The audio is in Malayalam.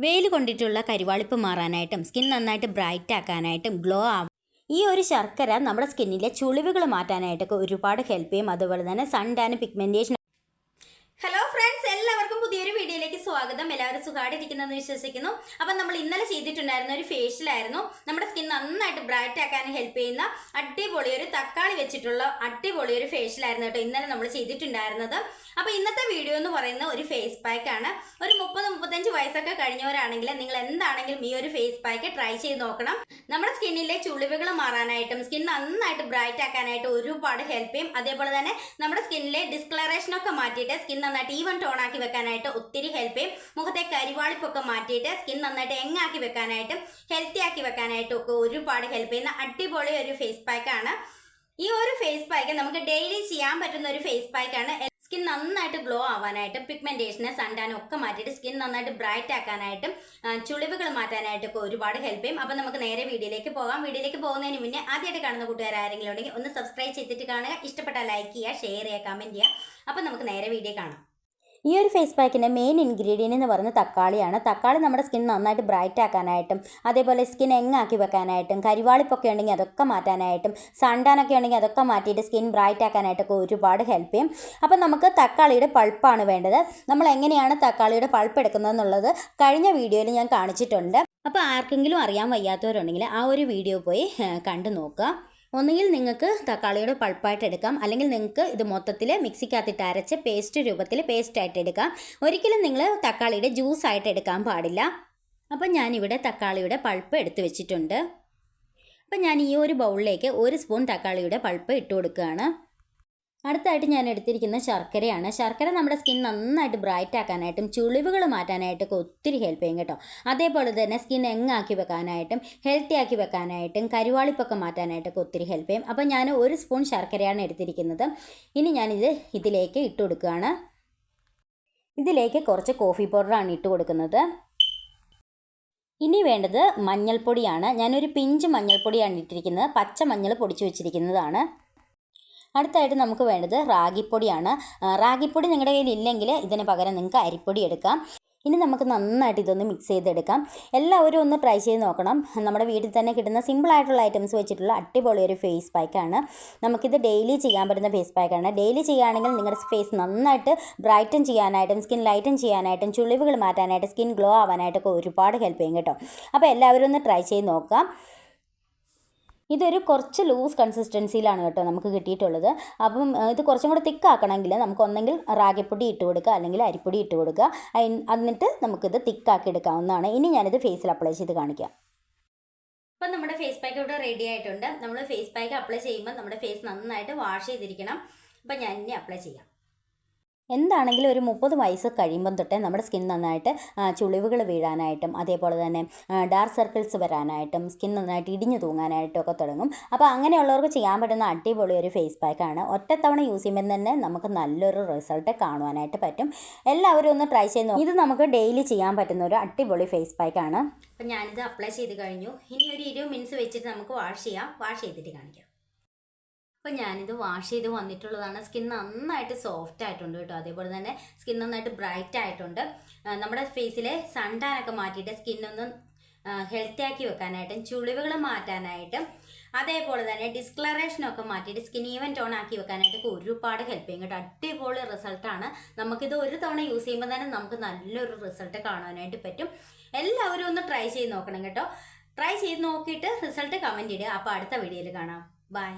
വെയിൽ കൊണ്ടിട്ടുള്ള കരിവാളിപ്പ് മാറാനായിട്ടും സ്കിൻ നന്നായിട്ട് ബ്രൈറ്റ് ആക്കാനായിട്ടും ഗ്ലോ ആവും ഈ ഒരു ശർക്കര നമ്മുടെ സ്കിന്നിലെ ചുളിവുകൾ മാറ്റാനായിട്ടൊക്കെ ഒരുപാട് ഹെൽപ്പ് ചെയ്യും. അതുപോലെ തന്നെ sun tan pigmentation hello friends എല്ലാവർക്കും പുതിയൊരു വീഡിയോയിലേക്ക് സ്വാഗതം. എല്ലാവരും സുഖമായിട്ടിരിക്കുന്നെന്ന് വിശ്വസിക്കുന്നു. അപ്പം നമ്മൾ ഇന്നലെ ചെയ്തിട്ടുണ്ടായിരുന്ന ഒരു ഫേഷ്യലായിരുന്നു. നമ്മുടെ സ്കിൻ നന്നായിട്ട് ബ്രൈറ്റ് ആക്കാൻ ഹെൽപ്പ് ചെയ്യുന്ന അടിപൊളി ഒരു തക്കാളി വെച്ചിട്ടുള്ള അടിപൊളി ഒരു ഫേഷ്യലായിരുന്നു കേട്ടോ ഇന്നലെ നമ്മൾ ചെയ്തിട്ടുണ്ടായിരുന്നത്. അപ്പോൾ ഇന്നത്തെ വീഡിയോ എന്ന് പറയുന്ന ഒരു ഫേസ് പാക്ക് ആണ്. ഒരു മുപ്പത് മുപ്പത്തഞ്ച് വയസ്സൊക്കെ കഴിഞ്ഞവരാണെങ്കിൽ നിങ്ങൾ എന്താണെങ്കിലും ഈ ഒരു ഫേസ് പാക്ക് ട്രൈ ചെയ്ത് നോക്കണം. നമ്മുടെ സ്കിന്നിലെ ചുളിവുകൾ മാറാനായിട്ടും സ്കിൻ നന്നായിട്ട് ബ്രൈറ്റ് ആക്കാനായിട്ട് ഒരുപാട് ഹെൽപ്പ് ചെയ്യും. അതേപോലെ തന്നെ നമ്മുടെ സ്കിന്നിലെ ഡിസ്കളറേഷൻ ഒക്കെ മാറ്റിയിട്ട് സ്കിൻ നന്നായിട്ട് ഈവൻ ടോൺ ആക്കി വെക്കാനായിട്ട് ഒത്തിരി ഹെൽപ്പ് ചെയ്യും. മുഖത്തെ കരിവാളിപ്പൊക്കെ മാറ്റിയിട്ട് സ്കിൻ നന്നായിട്ട് എങ്ങാക്കി വെക്കാനായിട്ടും ഹെൽത്തി ആക്കി വെക്കാനായിട്ടും ഒക്കെ ഒരുപാട് ഹെൽപ്പ് ചെയ്യുന്ന അടിപൊളി ഒരു ഫേസ് പാക്ക് ആണ്. ഈ ഒരു ഫേസ് പാക്ക് നമുക്ക് ഡെയിലി ചെയ്യാൻ പറ്റുന്ന ഒരു ഫേസ് പാക്ക് ആണ്. സ്കിൻ നന്നായിട്ട് ഗ്ലോ ആവാനായിട്ടും പിഗ്മെന്റേഷന് സണ്ടാനും ഒക്കെ മാറ്റിയിട്ട് സ്കിൻ നന്നായിട്ട് ബ്രൈറ്റ് ആക്കാനായിട്ടും ചുളിവുകൾ മാറ്റാനായിട്ടൊക്കെ ഒരുപാട് ഹെൽപ്പ് ചെയ്യും. അപ്പോൾ നമുക്ക് നേരെ വീഡിയോയിലേക്ക് പോകാം. വീഡിയോയിലേക്ക് പോകുന്നതിന് മുന്നേ ആദ്യമായിട്ട് കാണുന്ന കൂട്ടുകാർ ആരെങ്കിലും ഉണ്ടെങ്കിൽ ഒന്ന് സബ്സ്ക്രൈബ് ചെയ്തിട്ട് കാണുക. ഇഷ്ടപ്പെട്ട ലൈക്ക് ചെയ്യുക ഷെയർ ചെയ്യുക കമന്റ് ചെയ്യുക. അപ്പോൾ നമുക്ക് നേരെ വീഡിയോ കാണാം. ഈ ഒരു ഫേസ് പാക്കിന്റെ മെയിൻ ഇൻഗ്രീഡിയന്റ് എന്ന് പറയുന്നത് തക്കാളിയാണ്. തക്കാളി നമ്മുടെ സ്കിൻ നന്നായിട്ട് ബ്രൈറ്റ് ആക്കാനായിട്ടും അതേപോലെ സ്കിൻ എങ്ങാക്കി വെക്കാനായിട്ടും കരിവാളിപ്പൊക്കെ ഉണ്ടെങ്കിൽ അതൊക്കെ മാറ്റാനായിട്ടും സണ്ടാനൊക്കെ ഉണ്ടെങ്കിൽ അതൊക്കെ മാറ്റിയിട്ട് സ്കിൻ ബ്രൈറ്റ് ആക്കാനായിട്ടൊക്കെ ഒരുപാട് ഹെൽപ്പ് ചെയ്യും. അപ്പം നമുക്ക് തക്കാളിയുടെ പൾപ്പാണ് വേണ്ടത്. നമ്മൾ എങ്ങനെയാണ് തക്കാളിയുടെ പൾപ്പ് എടുക്കുന്നതെന്നുള്ളത് കഴിഞ്ഞ വീഡിയോയിൽ ഞാൻ കാണിച്ചിട്ടുണ്ട്. അപ്പോൾ ആർക്കെങ്കിലും അറിയാൻ വയ്യാത്തവരുണ്ടെങ്കിൽ ആ ഒരു വീഡിയോ പോയി കണ്ടു നോക്കുക. ഒന്നുകിൽ നിങ്ങൾക്ക് തക്കാളിയുടെ പൾപ്പായിട്ട് എടുക്കാം. അല്ലെങ്കിൽ നിങ്ങൾക്ക് ഇത് മൊത്തത്തിൽ മിക്സിക്കകത്തിട്ട് അരച്ച് പേസ്റ്റ് രൂപത്തിൽ പേസ്റ്റായിട്ട് എടുക്കാം. ഒരിക്കലും നിങ്ങൾ തക്കാളിയുടെ ജ്യൂസ് ആയിട്ട് എടുക്കാൻ പാടില്ല. അപ്പം ഞാനിവിടെ തക്കാളിയുടെ പൾപ്പ് എടുത്തു വെച്ചിട്ടുണ്ട്. അപ്പം ഞാൻ ഈ ഒരു ബൗളിലേക്ക് ഒരു സ്പൂൺ തക്കാളിയുടെ പൾപ്പ് ഇട്ട് കൊടുക്കുകയാണ്. അടുത്തായിട്ട് ഞാൻ എടുത്തിരിക്കുന്ന ശർക്കരയാണ്. ശർക്കര നമ്മുടെ സ്കിൻ നന്നായിട്ട് ബ്രൈറ്റ് ആക്കാനായിട്ടും ചുളിവുകൾ മാറ്റാനായിട്ടൊക്കെ ഒത്തിരി ഹെൽപ്പ് ചെയ്യും കേട്ടോ. അതേപോലെ തന്നെ സ്കിൻ എങ്ങാക്കി വെക്കാനായിട്ടും ഹെൽത്തി ആക്കി വെക്കാനായിട്ടും കരുവാളിപ്പൊക്കെ മാറ്റാനായിട്ടൊക്കെ ഒത്തിരി ഹെൽപ്പ് ചെയ്യും. അപ്പോൾ ഞാൻ ഒരു സ്പൂൺ ശർക്കരയാണ് എടുത്തിരിക്കുന്നത്. ഇനി ഞാനിത് ഇതിലേക്ക് ഇട്ട് കൊടുക്കുകയാണ്. ഇതിലേക്ക് കുറച്ച് കോഫി പൗഡറാണ് ഇട്ട് കൊടുക്കുന്നത്. ഇനി വേണ്ടത് മഞ്ഞൾപ്പൊടിയാണ്. ഞാനൊരു പിഞ്ച് മഞ്ഞൾപ്പൊടിയാണ് ഇട്ടിരിക്കുന്നത്. പച്ച മഞ്ഞൾ പൊടിച്ച് വെച്ചിരിക്കുന്നതാണ്. അടുത്തായിട്ട് നമുക്ക് വേണ്ടത് റാഗിപ്പൊടിയാണ്. റാഗിപ്പൊടി നിങ്ങളുടെ കയ്യിൽ ഇല്ലെങ്കിൽ ഇതിന് പകരം നിങ്ങൾക്ക് അരിപ്പൊടി എടുക്കാം. ഇനി നമുക്ക് നന്നായിട്ട് ഇതൊന്ന് മിക്സ് ചെയ്തെടുക്കാം. എല്ലാവരും ഒന്ന് ട്രൈ ചെയ്ത് നോക്കണം. നമ്മുടെ വീട്ടിൽ തന്നെ കിട്ടുന്ന സിമ്പിൾ ആയിട്ടുള്ള ഐറ്റംസ് വെച്ചിട്ടുള്ള അടിപൊളി ഒരു ഫേസ് പാക്കാണ് നമുക്കിത് ഡെയിലി ചെയ്യാൻ പറ്റുന്ന ഫേസ് പാക്കാണ് ഡെയിലി ചെയ്യുകയാണെങ്കിൽ നിങ്ങളുടെ ഫേസ് നന്നായിട്ട് ബ്രൈറ്റൻ ചെയ്യാനായിട്ടും സ്കിൻ ലൈറ്റൻ ചെയ്യാനായിട്ടും ചുളിവുകൾ മാറ്റാനായിട്ട് സ്കിൻ ഗ്ലോ ആവാനായിട്ടൊക്കെ ഒരുപാട് ഹെൽപ്പ് ചെയ്യും കേട്ടോ. അപ്പോൾ എല്ലാവരും ഒന്ന് ട്രൈ ചെയ്ത് നോക്കാം. ഇതൊരു കുറച്ച് ലൂസ് കൺസിസ്റ്റൻസിയിലാണ് കേട്ടോ നമുക്ക് കിട്ടിയിട്ടുള്ളത്. അപ്പം ഇത് കുറച്ചും കൂടെ തിക്കാക്കണമെങ്കിൽ നമുക്ക് ഒന്നെങ്കിൽ റാഗിപ്പൊടി ഇട്ട് കൊടുക്കുക അല്ലെങ്കിൽ അരിപ്പൊടി ഇട്ട് കൊടുക്കുക. എന്നിട്ട് നമുക്കിത് തിക്കാക്കി എടുക്കാവുന്നതാണ്. ഇനി ഞാനിത് ഫേസിൽ അപ്ലൈ ചെയ്ത് കാണിക്കാം. അപ്പം നമ്മുടെ ഫേസ് പാക്ക് ഇവിടെ റെഡി ആയിട്ടുണ്ട്. നമ്മൾ ഫേസ് പാക്ക് അപ്ലൈ ചെയ്യുമ്പോൾ നമ്മുടെ ഫേസ് നന്നായിട്ട് വാഷ് ചെയ്തിരിക്കണം. അപ്പം ഞാൻ ഇനി അപ്ലൈ ചെയ്യാം. എന്താണെങ്കിലും ഒരു മുപ്പത് വയസ്സ് കഴിയുമ്പം തൊട്ടേ നമ്മുടെ സ്കിൻ നന്നായിട്ട് ചുളിവുകൾ വീഴാനായിട്ടും അതേപോലെ തന്നെ ഡാർക്ക് സർക്കിൾസ് വരാനായിട്ടും സ്കിൻ നന്നായിട്ട് ഇടിഞ്ഞു തൂങ്ങാനായിട്ടും ഒക്കെ തുടങ്ങും. അപ്പോൾ അങ്ങനെയുള്ളവർക്ക് ചെയ്യാൻ പറ്റുന്ന അടിപൊളി ഒരു ഫേസ് പാക്കാണ്. ഒറ്റത്തവണ യൂസ് ചെയ്യുമ്പോൾ തന്നെ നമുക്ക് നല്ലൊരു റിസൾട്ട് കാണുവാനായിട്ട് പറ്റും. എല്ലാവരും ഒന്ന് ട്രൈ ചെയ്ത് ഇത് നമുക്ക് ഡെയിലി ചെയ്യാൻ പറ്റുന്ന ഒരു അടിപൊളി ഫേസ് പാക്കാണ്. അപ്പം ഞാനിത് അപ്ലൈ ചെയ്ത് കഴിഞ്ഞു. ഇനി ഒരു ഇരുപത് മിനിറ്റ്സ് വെച്ചിട്ട് നമുക്ക് വാഷ് ചെയ്യാം. വാഷ് ചെയ്തിട്ട് കാണിക്കാം. അപ്പോൾ ഞാനിത് വാഷ് ചെയ്ത് വന്നിട്ടുള്ളതാണ്. സ്കിൻ നന്നായിട്ട് സോഫ്റ്റ് ആയിട്ടുണ്ട് കേട്ടോ. അതേപോലെ തന്നെ സ്കിൻ നന്നായിട്ട് ബ്രൈറ്റ് ആയിട്ടുണ്ട്. നമ്മുടെ ഫേസിലെ സൺടാനൊക്കെ മാറ്റിയിട്ട് സ്കിന്നൊന്ന് ഹെൽത്തി ആക്കി വെക്കാനായിട്ടും ചുളിവുകൾ മാറ്റാനായിട്ടും അതേപോലെ തന്നെ ഡിസ്ക്ലറേഷനൊക്കെ മാറ്റിയിട്ട് സ്കിൻ ഈവൻ ടോൺ ആക്കി വെക്കാനായിട്ടൊക്കെ ഒരുപാട് ഹെൽപ്പ് ചെയ്യും കേട്ടോ. അടിപൊളി റിസൾട്ടാണ് നമുക്കിത് ഒരു തവണ യൂസ് ചെയ്യുമ്പോൾ തന്നെ നമുക്ക് നല്ലൊരു റിസൾട്ട് കാണാനായിട്ട് പറ്റും. എല്ലാവരും ഒന്ന് ട്രൈ ചെയ്ത് നോക്കണം കേട്ടോ. ട്രൈ ചെയ്ത് നോക്കിയിട്ട് റിസൾട്ട് കമന്റ് ഇടുക. അപ്പോൾ അടുത്ത വീഡിയോയിൽ കാണാം. ബൈ